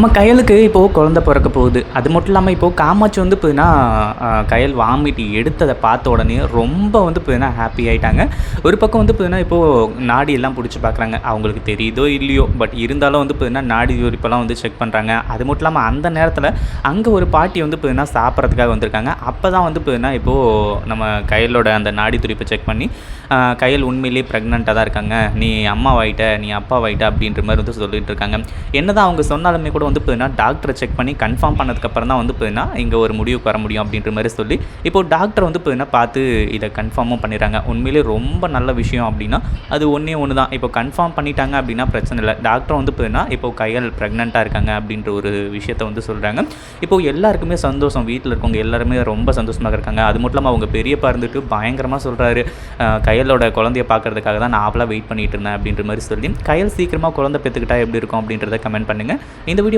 நம்ம கையலுக்கு இப்போது குழந்த பிறக்க போகுது. அது மட்டும் இல்லாமல் இப்போது காமாட்சி வந்து பார்த்தீங்கன்னா கையல் வாமிட்டு எடுத்ததை பார்த்த உடனே ரொம்ப வந்து பார்த்தீங்கன்னா ஹாப்பி ஆகிட்டாங்க ஒரு பக்கம் வந்து பார்த்தீங்கன்னா இப்போது நாடி எல்லாம் பிடிச்சி பார்க்குறாங்க அவங்களுக்கு தெரியுதோ இல்லையோ பட் இருந்தாலும் வந்து பார்த்தீங்கன்னா நாடி துடிப்பெல்லாம் வந்து செக் பண்ணுறாங்க அது மட்டும் இல்லாமல் அந்த நேரத்தில் அங்கே ஒரு பாட்டி வந்து பார்த்தீங்கன்னா சாப்பிட்றதுக்காக வந்திருக்காங்க. அப்போ தான் வந்து பார்த்தீங்கன்னா இப்போது நம்ம கயலோட அந்த நாடி துடிப்பை செக் பண்ணி கயல் கையல் உண்மையிலேயே ப்ரெக்னெண்ட்டாக தான் இருக்காங்க. நீ அம்மாவாயிட்ட நீ அப்பாவாயிட்ட அப்படின்ற மாதிரி வந்து சொல்லிகிட்டு இருக்காங்க. என்னதான் அவங்க சொன்னாலுமே கூட வந்து பார்த்தீங்கன்னா டாக்டரை செக் பண்ணி கன்ஃபார்ம் பண்ணதுக்கப்புறம் தான் வந்து பார்த்தீங்கன்னா இங்கே ஒரு முடிவுக்கு வர முடியும் அப்படின்ற மாதிரி சொல்லி இப்போ டாக்டர் வந்து பார்த்தீங்கன்னா பார்த்து இதை கன்ஃபார்மும் பண்ணிடுறாங்க. உண்மையிலேயே ரொம்ப நல்ல விஷயம் அப்படின்னா அது ஒன்றே ஒன்று தான் இப்போ கன்ஃபார்ம் பண்ணிட்டாங்க அப்படின்னா பிரச்சனை இல்லை. டாக்டர் வந்து பார்த்தீங்கன்னா இப்போ கையால் ப்ரெக்னெண்ட்டாக இருக்காங்க அப்படின்ற ஒரு விஷயத்தை வந்து சொல்கிறாங்க இப்போ எல்லாருக்குமே சந்தோஷம். வீட்டில் இருக்கவங்க எல்லாருமே ரொம்ப சந்தோஷமாக இருக்காங்க. அது மட்டும் இல்லாமல் அவங்க பெரியப்பா இருந்துட்டு பயங்கரமாக சொல்கிறாரு கையலோட குழந்தைய பார்க்கறதுக்காக தான் நான் அவளாக வெயிட் பண்ணிட்டு இருந்தேன் அப்படின்ற மாதிரி சொல்லி கையல் சீக்கிரமாக குழந்தை பெற்றுக்கிட்டா எப்படி இருக்கும் அப்படின்றத கமெண்ட் பண்ணுங்கள் இந்த